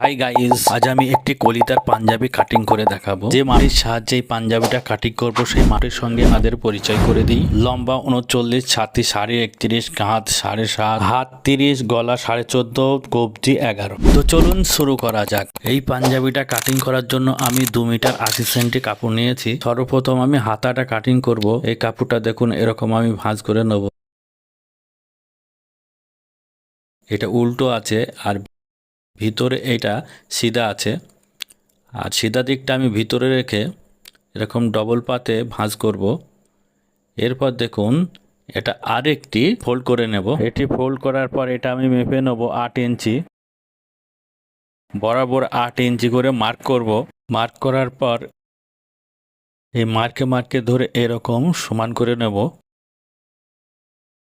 Hi guys আজ আমি একটি কলিতার পাঞ্জাবি কাটিং করে দেখাবো। যে মাটির সাহায্যে এই পাঞ্জাবিটা কাটিং করব সেই মাটির সঙ্গে আমাদের পরিচয় করে দিই। লম্বা উনচল্লিশ ছাতি সাড়ে একত্রিশ কাঁধ সাড়ে সাত হাত তিরিশ গলা সাড়ে চোদ্দ কবজি এগারো। তো চলুন শুরু করা যাক। এই পাঞ্জাবিটা কাটিং করার জন্য আমি দু মিটার আশি সেন্টি কাপড় নিয়েছি। সর্বপ্রথম আমি হাতাটা কাটিং করব। এই কাপড়টা দেখুন এরকম আমি ভাঁজ করে নেব। এটা উল্টো আছে আর ভিতরে এটা সিধা আছে। আর সিধা দিকটা আমি ভিতরে রেখে এরকম ডবল পাতে ভাঁজ করব। এরপর দেখুন, এটা আরেকটি ফোল্ড করে নেব। এটি ফোল্ড করার পর এটা আমি মেপে নেব আট ইঞ্চি। বরাবর আট ইঞ্চি করে মার্ক করব। মার্ক করার পর এই মার্কে মার্কে ধরে এরকম সমান করে নেব।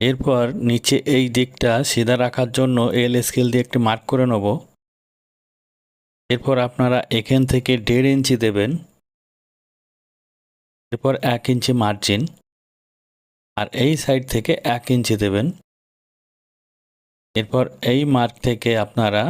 এরপর নিচে এই দিকটা সিধা রাখার জন্য এল স্কেল দিয়ে একটি মার্ক করে নেব। এরপর আপনারা এখান থেকে দেড় ইঞ্চি দেবেন। এরপর এক ইঞ্চি মার্জিন আর এই সাইড থেকে এক ইঞ্চি দেবেন। এরপর এই মার্ক থেকে আপনারা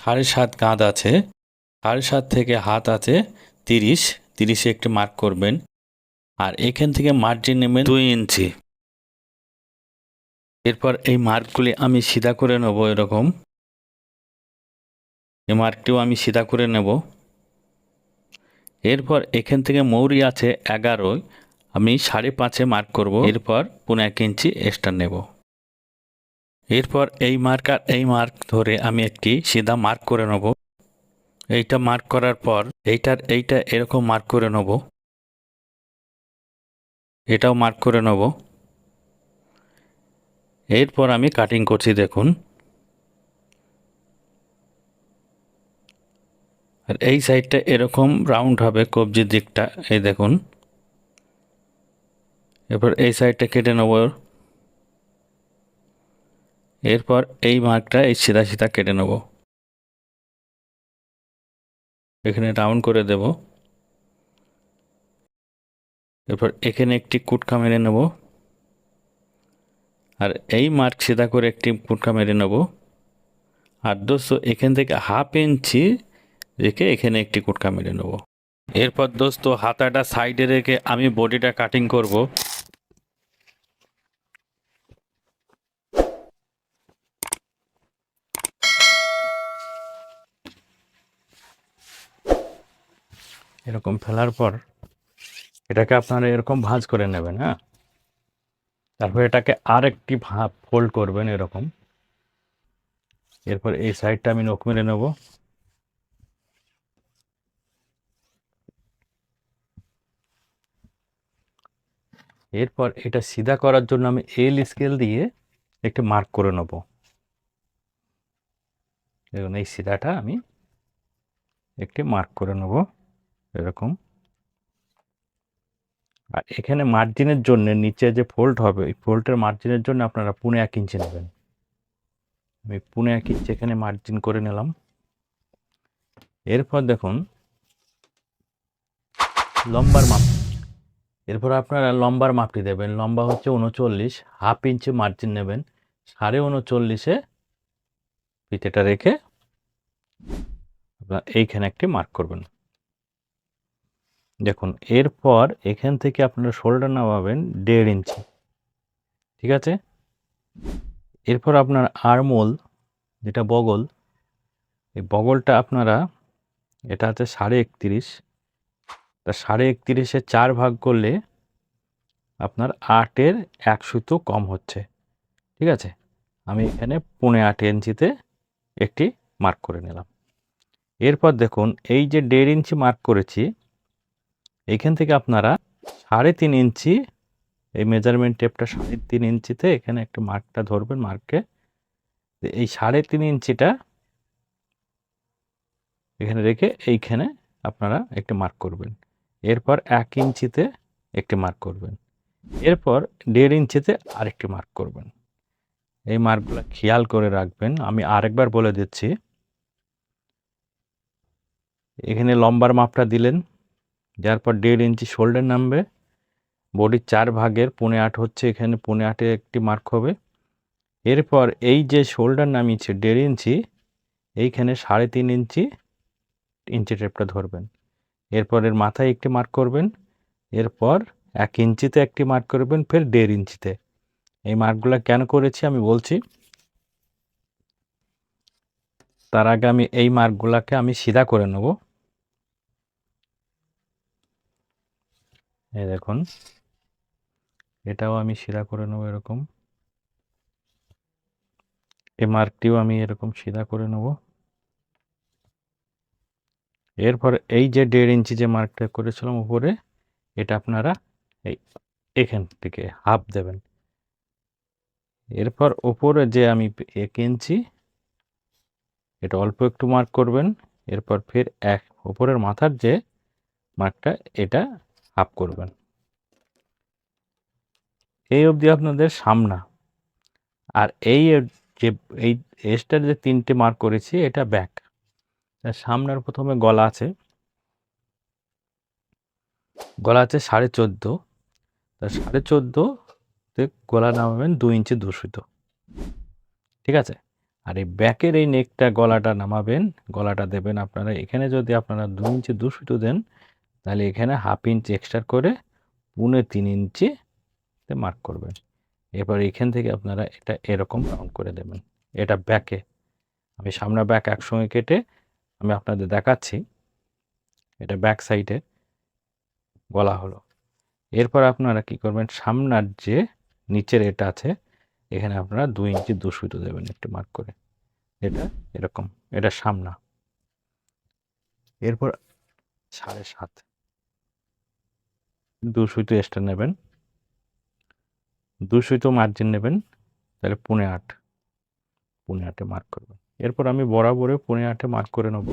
সাড়ে সাত কাঁধ আছে, সাড়ে সাত থেকে হাত আছে, তিরিশ, তিরিশে একটি মার্ক করবেন। আর এখান থেকে মার্জিন নেবেন দুই ইঞ্চি। এরপর এই মার্কগুলি আমি সিধা করে নেব এরকম। এই মার্কটিও আমি সিধা করে নেব। এরপর এখান থেকে মৌরি আছে এগারোয় আমি সাড়ে পাঁচে মার্ক করব। এরপর পুনে এক ইঞ্চি এক্সট্রা নেব। এরপর এই মার্ক আর এই মার্ক ধরে আমি একটি সিধা মার্ক করে নেব। এইটা মার্ক করার পর এইটার এইটা এরকম মার্ক করে নেব। এটাও মার্ক করে নেব। এরপর আমি কাটিং করছি, দেখুন। আর এই সাইডটা এরকম রাউন্ড হবে কবজির দিকটা, এই দেখুন। এরপর এই সাইডটা কেটে নেব। এরপর এই মার্কটা এই সিধা সিধা কেটে নেব। এখানে রাউন্ড করে দেব। এরপর এখানে একটি কুটকা মেরে নেব। আর এই মার্ক সিধা করে একটি পুটকা মেরে নেব। আর দোস্ত, এখান থেকে হাফ ইঞ্চি রেখে এখানে একটি কুটকা মেরে নেব। এরপর দোস্ত, হাতাটা সাইডে রেখে আমি বডিটা কাটিং করব। এরকম ফেলার পর এটাকে আপনারা এরকম ভাঁজ করে নেবেন হ্যাঁ? তারপর এটাকে আর একটি ভাব ফোল্ড করবেন এরকম। এরপর এই সাইডটা আমি নখ মেরে নেব। এরপর এটা সিধা করার জন্য আমি এল স্কেল দিয়ে একটি মার্ক করে নেব। দেখুন, এই সিধাটা আমি একটি মার্ক করে নেব, এরকম। আর এখানে মার্জিনের জন্য নিচে যে ফোল্ড হবে ওই ফোল্ডের মার্জিনের জন্য আপনারা পুনে এক ইঞ্চি নেবেন। আমি পুনে এক ইঞ্চি এখানে মার্জিন করে নিলাম। এরপর দেখুন, লম্বার মাপ। এরপর আপনারা লম্বার মাপটি দেবেন। লম্বা হচ্ছে উনচল্লিশ হাফ ইঞ্চি মার্জিন নেবেন। সাড়ে উনচল্লিশে পিঠেটা রেখে আপনার এইখানে একটি মার্ক করবেন। দেখুন, এরপর এখান থেকে আপনারা শোল্ডার নামাবেন দেড় ইঞ্চি। ঠিক আছে? এরপর আপনার আরমোল, যেটা বগল, এই বগলটা আপনারা, এটা আছে সাড়ে একত্রিশ। তা সাড়ে একত্রিশে চার ভাগ করলে আপনার আটের এক সুতো কম হচ্ছে। ঠিক আছে? আমি এখানে পৌনে আট ইঞ্চিতে একটি মার্ক করে নিলাম। এরপর দেখুন, এই যে দেড় ইঞ্চি মার্ক করেছি এখান থেকে আপনারা সাড়ে তিন ইঞ্চি এই মেজারমেন্ট টেপটা সাড়ে তিন ইঞ্চিতে এখানে একটা মার্কটা ধরবেন, মার্কে। এই সাড়ে তিন ইঞ্চিটা এখানে রেখে এইখানে আপনারা একটি মার্ক করবেন। এরপর এক ইঞ্চিতে একটি মার্ক করবেন। এরপর দেড় ইঞ্চিতে আরেকটি মার্ক করবেন। এই মার্কগুলো খেয়াল করে রাখবেন। আমি আরেকবার বলে দিচ্ছি। এখানে লম্বার মাপটা দিলেন। যার পর দেড় ইঞ্চি শোল্ডার নামবে। বডির চার ভাগের, পৌনে আট হচ্ছে এখানে, পৌনে আটে একটি মার্ক হবে। এরপর এই যে শোল্ডার নামিয়েছে দেড় ইঞ্চি, এইখানে সাড়ে তিন ইঞ্চি ইঞ্চি টেপটা ধরবেন। এরপর এর মাথায় একটি মার্ক করবেন। এরপর এক ইঞ্চিতে একটি মার্ক করবেন, ফের দেড় ইঞ্চিতে। এই মার্কগুলো কেন করেছি আমি বলছি? তার আগে আমি এই মার্কগুলোকে আমি সিধা করে নেব। এই দেখুন, এটাও আমি সিধা করে নেব এরকম। এই মার্কটিও আমি এরকম সিধা করে নেব। এরপর এই যে দেড় ইঞ্চি যে মার্কটা করেছিলাম উপরে, এটা আপনারা এই এখান থেকে হাফ দেবেন। এরপর ওপরে যে আমি এক ইঞ্চি, এটা অল্প একটু মার্ক করবেন। এরপর ফের এক ওপরের মাথার যে মার্কটা, এটা হাফ করবেন। এই অবধি আপনাদের সামনা। আর এই যে, এই এসটার যে তিনটে মার্ক করেছি, এটা ব্যাক সামনের প্রথমে গলা আছে। গলা আছে সাড়ে চোদ্দ। তা সাড়ে চোদ্দোতে গলা নামাবেন দু ইঞ্চি দুশিত ঠিক আছে? আর এই ব্যাকের এই নেকটা গলাটা নামাবেন, গলাটা দেবেন আপনারা। এখানে যদি আপনারা দু ইঞ্চি দুশিত দেন তাহলে এখানে হাফ ইঞ্চি এক্সট্রা করে পুনে তিন ইঞ্চি মার্ক করবেন। এরপর এখান থেকে আপনারা এটা এরকম রাউন্ড করে দেবেন। এটা ব্যাকে আমি সামনে ব্যাক একসঙ্গে কেটে আমি আপনাদের দেখাচ্ছি। এটা ব্যাক সাইডে বলা হলো। এরপর আপনারা কি করবেন? সামনার যে নিচের এটা আছে, এখানে আপনারা দুই ইঞ্চি দু দেবেন একটু মার্ক করে। এটা এরকম। এটা সামনা। এরপর সাড়ে সাত। দু সুতো এক্সট্রা নেবেন। দু সুতো মার্জিন নেবেন, তাহলে পুনে আট। পুনে আটে মার্ক করবেন। এরপর আমি বরাবরে পুনে আটে মার্ক করে নেব।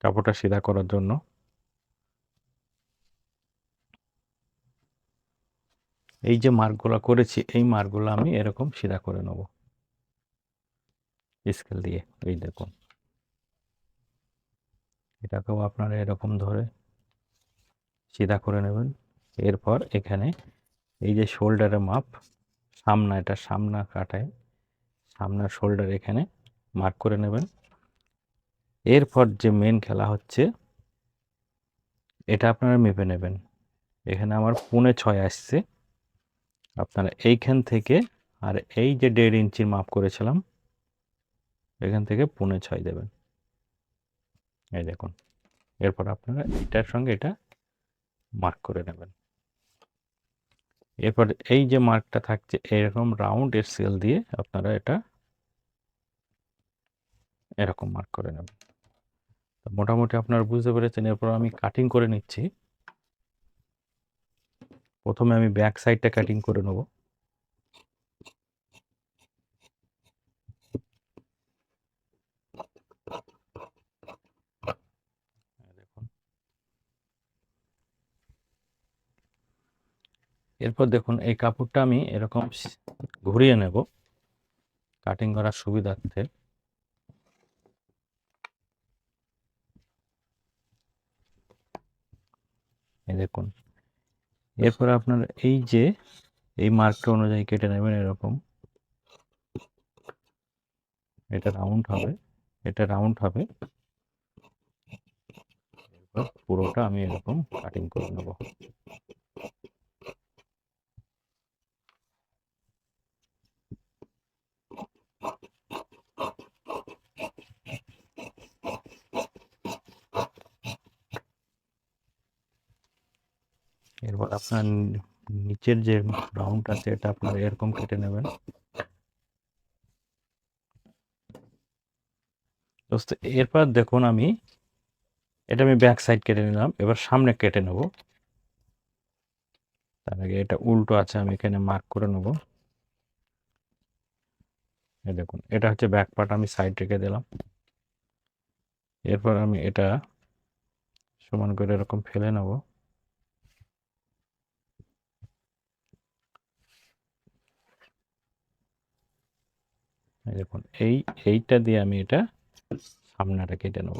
কাপড়টা সিধা করার জন্য। এই যে মার্কগুলো করেছি, এই মার্কগুলো আমি এরকম সিধা করে নেব। স্কেল দিয়ে, এই দেখুন। এটাকেও আপনারা এরকম ধরে সিধা করে নেবেন। এরপর এখানে এই যে শোল্ডারের মাপ, সামনা, এটা সামনা কাটায় সামনার শোল্ডার এখানে মার্ক করে নেবেন। এরপর যে মেন খেলা হচ্ছে, এটা আপনারা মেপে নেবেন। এখানে আমার পুনে ছয় আসছে। আপনারা এইখান থেকে, আর এই যে দেড় ইঞ্চির মাপ করেছিলাম, এখান থেকে পুনে ছয় দেবেন। এই দেখুন। এরপর আপনারা এটার সঙ্গে এটা মার্ক করে নেবেন। এরপর এই যে মার্কটা থাকছে, এরকম রাউন্ড এর সেল দিয়ে আপনারা এটা এরকম মার্ক করে নেবেন। মোটামুটি আপনারা বুঝতে পেরেছেন, এরপর আমি কাটিং করে নিচ্ছি। প্রথমে আমি ব্যাক সাইডটা কাটিং করে নেব। এরপর দেখুন, এই কাপড়টা আমি এরকম ঘুরিয়ে নেব। কাটিং করার সুবিধার্থে। দেখুন, এরপর আপনার এই যে, এই মার্কটা অনুযায়ী কেটে নেবেন এরকম। এটা রাউন্ড হবে, এটা রাউন্ড হবে। পুরোটা আমি এরকম কাটিং করে নেব। এরপর আপনার নিচের যে রাউন্ড আছে, এটা আপনার এরকম কেটে নেবেন। দোস্ত, এরপর দেখুন আমি, এটা আমি ব্যাক সাইড কেটে নিলাম, এবার সামনে কেটে নেব। তার আগে এটা উল্টো আছে, আমি এখানে মার্ক করে নেব। দেখুন, এটা হচ্ছে ব্যাক পার্ট আমি সাইড রেখে দিলাম। এরপর আমি এটা সমান করে এরকম ফেলে নেব। দেখুন, এই, এইটা দিয়ে আমি এটা সামনাটা কেটে নেব।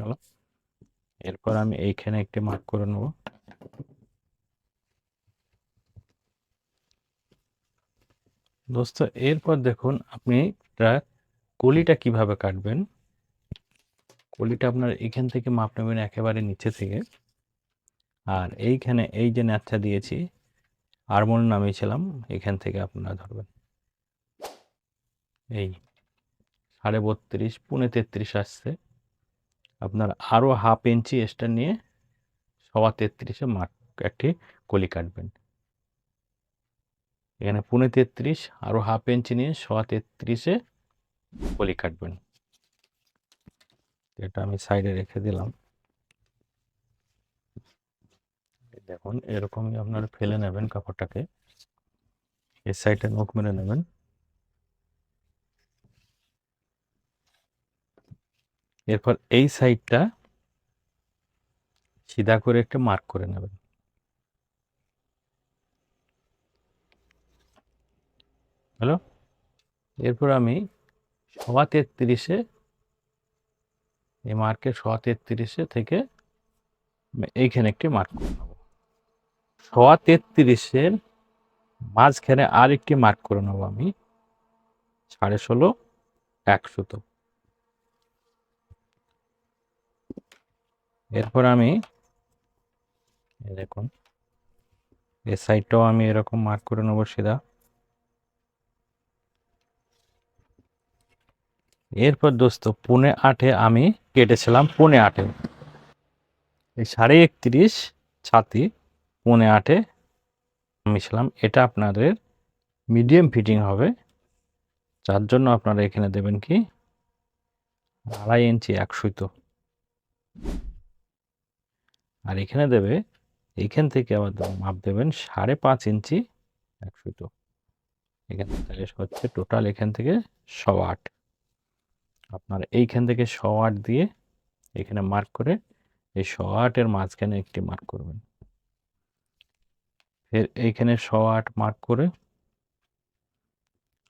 গেল। এরপর আমি এইখানে একটি মার্ক করে নেব। দোস্ত, এরপর দেখুন, আপনি ট্রাক কলিটা কীভাবে কাটবেন? কলিটা আপনার এখান থেকে মাপ নেবেন একেবারে নিচে থেকে। আর এইখানে এই যে ন্যাথা দিয়েছি, আরমোল নামিয়েছিলাম, এখান থেকে আপনারা ধরবেন। এই সাড়ে বত্রিশ, পুনে তেত্রিশ আসছে। আপনার আরও হাফ ইঞ্চি এক্সট্রা নিয়ে সবা তেত্রিশে মাঠ একটি কলি কাটবেন। এখানে পুনে তেত্রিশ, আরও হাফ ইঞ্চি নিয়ে সবা তেত্রিশে কলি কাটবেন। এটা আমি সাইডে রেখে দিলাম। দেখুন, এরকমই আপনারা ফেলে নেবেন কাপড়টাকে। এর সাইডে নখ মেরে নেবেন। এরপর এই সাইডটা সিধা করে একটা মার্ক করে নেবেন। হ্যালো? এরপর আমি সবা তেত্রিশে, এই মার্কের সবা তেত্রিশে থেকে এইখানে একটি মার্ক করে নেব তেত্রিশের মাঝখানে আর একটি মার্ক করে নেব আমি। সাড়ে ষোলো একশত এরপর আমি দেখুন, এই সাইডটাও আমি এরকম মার্ক করে নেব সিধা। এরপর দোস্ত, পুনে আটে আমি কেটেছিলাম, পুনে আটে। এই সাড়ে একত্রিশ ছাতি পুনে আটে আমি ছিলাম এটা আপনাদের মিডিয়াম ফিটিং হবে। যার জন্য আপনারা এখানে দেবেন কি? আড়াই ইঞ্চি, এক সুতো। আর এখানে দেবে এইখান থেকে আবার মাপ দেবেন, সাড়ে পাঁচ ইঞ্চি, এক সুতো। এখান থেকে হচ্ছে টোটাল এখান থেকে শ আট। আপনার এইখান থেকে শ আট দিয়ে এখানে মার্ক করে এই শ আটের মাঝখানে একটি মার্ক করবেন। ফের এইখানে শ আট মার্ক করে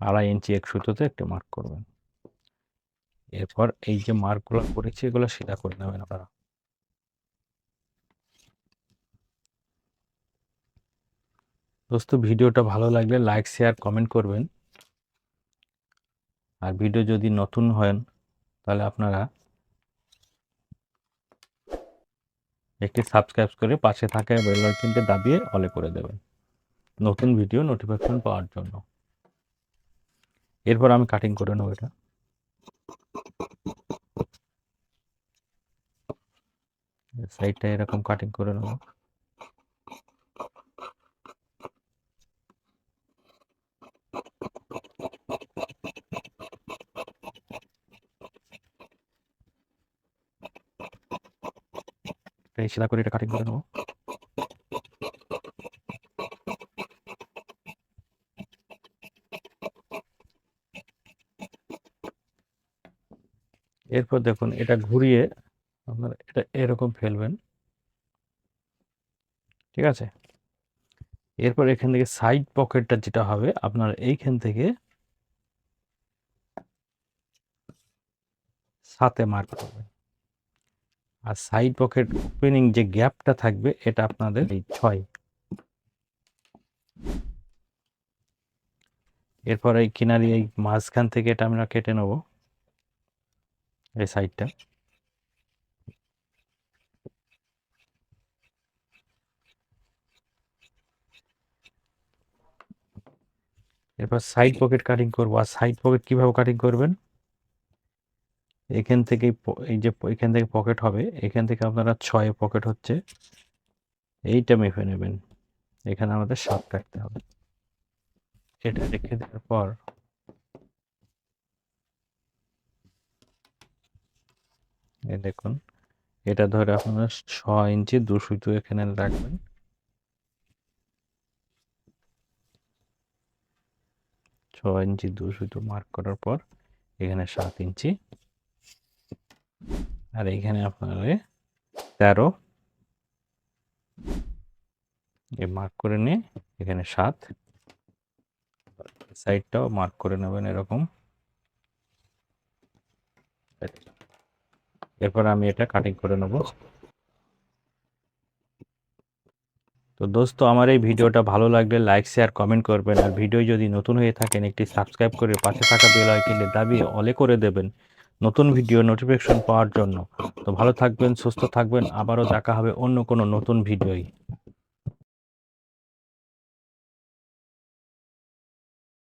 আড়াই ইঞ্চি এক সুতোতে একটি মার্ক করবেন। এরপর এই যে মার্কগুলো করেছি, এগুলো সিধা করে নেবেন আপনারা। দোস্ত, ভিডিওটা ভালো লাগলে লাইক শেয়ার কমেন্ট করবেন। আর ভিডিও যদি নতুন হন তাহলে আপনারা একটি সাবস্ক্রাইব করে পাশে থাকা বেল আইকনটি দাবিয়ে অলে করে দেবেন। নতুন ভিডিও নোটিফিকেশন পাওয়ার জন্য। এরপর আমি কাটিং করে নেব এটা। সাইডটা এরকম কাটিং করে নেব। এই সেলা করে এটা কাটিং করে নেব। এরপর দেখুন, এটা ঘুরিয়ে আপনার এটা এরকম ফেলবেন। ঠিক আছে? এরপর এখান থেকে সাইড পকেটটা যেটা হবে, আপনার এইখান থেকে সাথে মার্ক করবেন। আর সাইড পকেট ওপেনিং যে গ্যাপটা থাকবে, এটা আপনাদের এই ছয়। এরপর এই কিনারি এই মাঝখান থেকে এটা আমরা কেটে নেব, এই সাইডটা এরপর সাইড পকেট কাটিং করব। আর সাইড পকেট কীভাবে কাটিং করবেন? এখান থেকে এই যে এখান থেকে পকেট হবে। এখান থেকে আপনারা ছয় পকেট হচ্ছে। এইটা মেপে নেবেন। এখানে আমাদের সাত রাখতে হবে। এটা রেখে দেওয়ার পর দেখুন, এটা ধরে আপনারা ছ ইঞ্চি দু এখানে রাখবেন। ছ ইঞ্চি দু সুতো মার্ক করার পর এখানে সাত ইঞ্চি আর এইখানে আপনার তেরো এ মার্ক করে নিয়ে এখানে সাত সাইডটাও মার্ক করে নেবেন এরকম। এরপর আমি এটা কাটিং করে নেব। তো দোস্ত, আমার এই ভিডিওটা ভালো লাগলে লাইক শেয়ার কমেন্ট করবেন। আর ভিডিও যদি নতুন হয়ে থাকেন, একটি সাবস্ক্রাইব করে পাশে থাকা বেল আইকনে দাবিয়ে অলে করে দেবেন। নতুন ভিডিও নোটিফিকেশন পাওয়ার জন্য। তো ভালো থাকবেন, সুস্থ থাকবেন, আবারও দেখা হবে অন্য কোনো নতুন ভিডিওই।